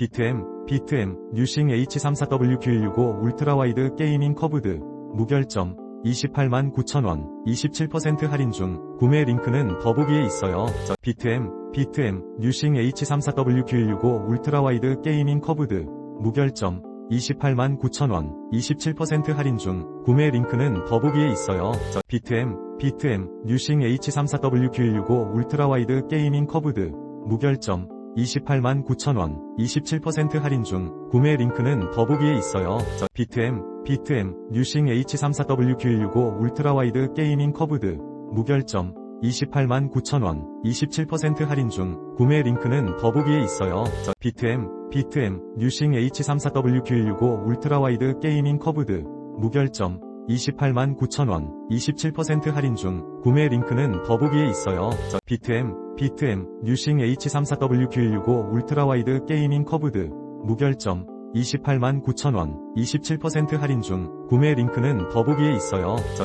비트M, 비트M, 뉴싱 H34W9165 울트라와이드 게이밍 커브드, 무결점, 28만 9천원, 27% 할인 중, 구매 링크는 더보기에 있어요. 저, 비트M, 비트M, 뉴싱 H34W9165 울트라와이드 게이밍 커브드, 무결점, 28만 9천원, 27% 할인 중, 구매 링크는 더보기에 있어요. 저, 비트M, 비트M, 뉴싱 H34W9165 울트라와이드 게이밍 커브드, 무결점, 28만 9천원, 27% 할인 중, 구매 링크는 더보기에 있어요. 저, 비트M, 비트M, 뉴싱 H34W9165 울트라와이드 게이밍 커브드, 무결점, 28만 9천원, 27% 할인 중, 구매 링크는 더보기에 있어요. 저, 비트M, 비트M, 뉴싱 H34W9165 울트라와이드 게이밍 커브드, 무결점, 28만 9천원, 27% 할인 중, 구매 링크는 더보기에 있어요. 저, 비트M, 비트M, 뉴싱 H34W9165 울트라와이드 게이밍 커브드, 무결점, 28만 9천원, 27% 할인 중, 구매 링크는 더보기에 있어요. 저,